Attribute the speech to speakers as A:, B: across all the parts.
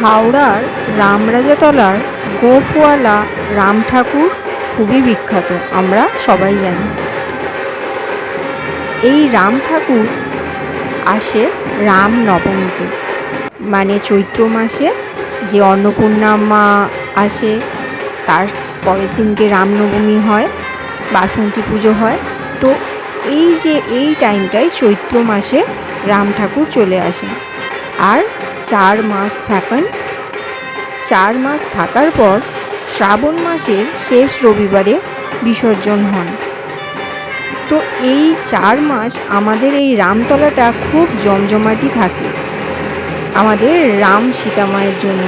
A: হাওড়ার রামরাজাতলার গোফওয়ালা রাম ঠাকুর খুবই বিখ্যাত, আমরা সবাই জানি। এই রাম ঠাকুর আসে রাম নবমীতে মানে চৈত্র মাসে যে অন্নপূর্ণা মা আসে, তার পরের দিনকে রামনবমী হয়, বাসন্তী পুজো হয়। তো এই যে এই টাইমটায় চৈত্র মাসে রাম ঠাকুর চলে আসে আর চার মাস থাকেন। চার মাস থাকার পর শ্রাবণ মাসের শেষ রবিবারে বিসর্জন হন। তো এই চার মাস আমাদের এই রামতলাটা খুব জমজমাটি থাকে। আমাদের রাম সীতামায়ের জন্য,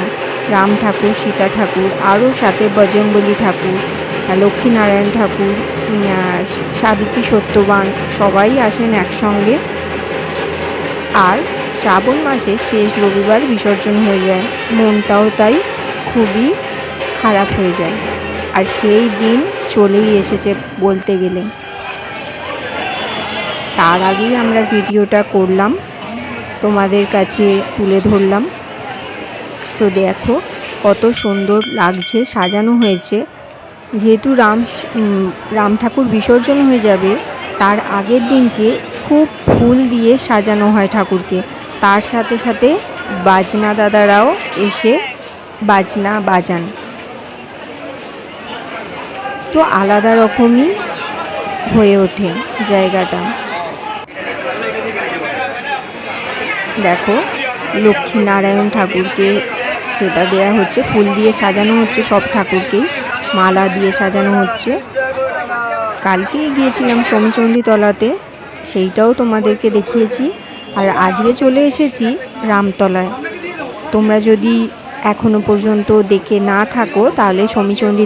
A: রাম ঠাকুর, সীতা ঠাকুর, আরও সাথে বজরঙ্গলী ঠাকুর, লক্ষ্মীনারায়ণ ঠাকুর সাবিত্রী সত্যবান সবাই আসেন একসঙ্গে। আর শ্রাবণ মাসে শেষ রবিবার বিসর্জন হয়ে যায়। মনটাও তাই খুবই খারাপ হয়ে যায়। আর সেই দিন চলেই এসেছে বলতে গেলে। তার আগেই আমরা ভিডিওটা করলাম। তোমাদের কাছে তুলে ধরলাম। তো দেখো কত সুন্দর লাগছে, সাজানো হয়েছে। যেহেতু রাম রাম ঠাকুর বিসর্জন হয়ে যাবে, তার আগের দিনকে খুব ফুল দিয়ে সাজানো হয় ঠাকুরকে। তার সাথে সাথে বাজনা দাদারাও এসে বাজনা বাজান। তো আলাদা রকমই হয়ে ওঠে জায়গাটা। দেখো, লক্ষ্মীনারায়ণ ঠাকুরকে সেটা দেয়া হচ্ছে, ফুল দিয়ে সাজানো হচ্ছে, সব ঠাকুরকেই মালা দিয়ে সাজানো হচ্ছে। কালকেই গিয়েছিলাম সমীচণ্ডী তলাতে সেইটাও তোমাদেরকে দেখিয়েছি। আর আজকে চলে এসেছি রামতলায়। তোমরা যদি এখনও পর্যন্ত দেখে না থাকো, তাহলে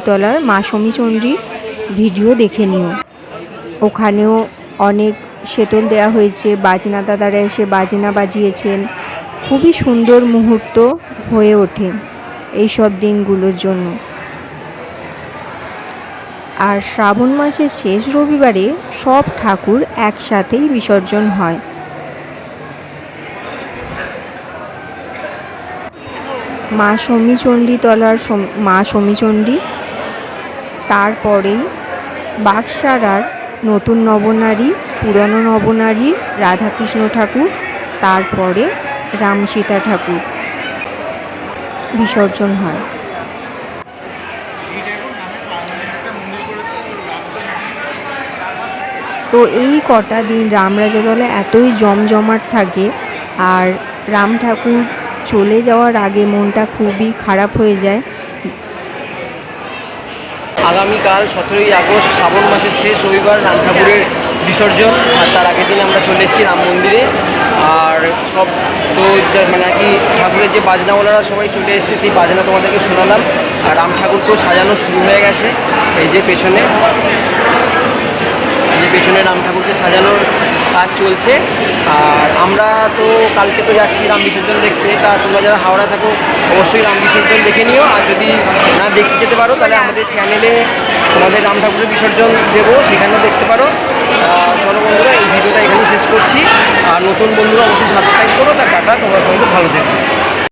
A: তলার মা সমীচণ্ডী ভিডিও দেখে নিও। ওখানেও অনেক সেতল দেওয়া হয়েছে, বাজনা দাদারা এসে বাজনা বাজিয়েছেন। খুবই সুন্দর মুহূর্ত হয়ে ওঠে এই সব দিনগুলোর জন্য। আর শ্রাবণ মাসের শেষ রবিবারে সব ঠাকুর একসাথেই বিসর্জন হয়। মা তলার মা সমীচণ্ডী তারপরেই বাগসারার নতুন নবনারী, পুরানো নবনারী রাধাকৃষ্ণ ঠাকুর, তারপরে রাম সীতা ঠাকুর বিসর্জন হয়। তো এই কটা দিন রামরাজা দলে এতই জমজমাট থাকে আর রাম ঠাকুর চলে যাওয়ার আগে মনটা খুবই খারাপ হয়ে যায়।
B: আগামীকাল সতেরোই আগস্ট, শ্রাবণ মাসের শেষ রবিবার রাম ঠাকুরের বিসর্জন, আর তার আগের দিন আমরা চলে এসেছি রাম মন্দিরে। আর সব তো মানে আর কি ঠাকুরের যে বাজনাওয়ালারা সবাই চলে এসেছে, সেই বাজনা তোমাদেরকে শোনালাম। আর রাম ঠাকুরকেও সাজানো শুরু হয়ে গেছে, এই যে পেছনে এই যে পেছনে রাম ঠাকুরকে সাজানোর কাজ চলছে। আর আমরা তো কালকে তো যাচ্ছি রাম বিসর্জন দেখতে। তা তোমরা যারা হাওড়া থাকো, অবশ্যই রাম বিসর্জন দেখে নিও। আর যদি না দেখতে যেতে পারো, তাহলে আমাদের চ্যানেলে তোমাদের রাম ঠাকুরের বিসর্জন দেবো, সেখানেও দেখতে পারো। চলো বন্ধুরা, এই ভিডিওটা এখানে শেষ করছি। আর নতুন বন্ধুরা অবশ্যই সাবস্ক্রাইব করো। তার টাটা, তোমরা সঙ্গে ভালো থেকো।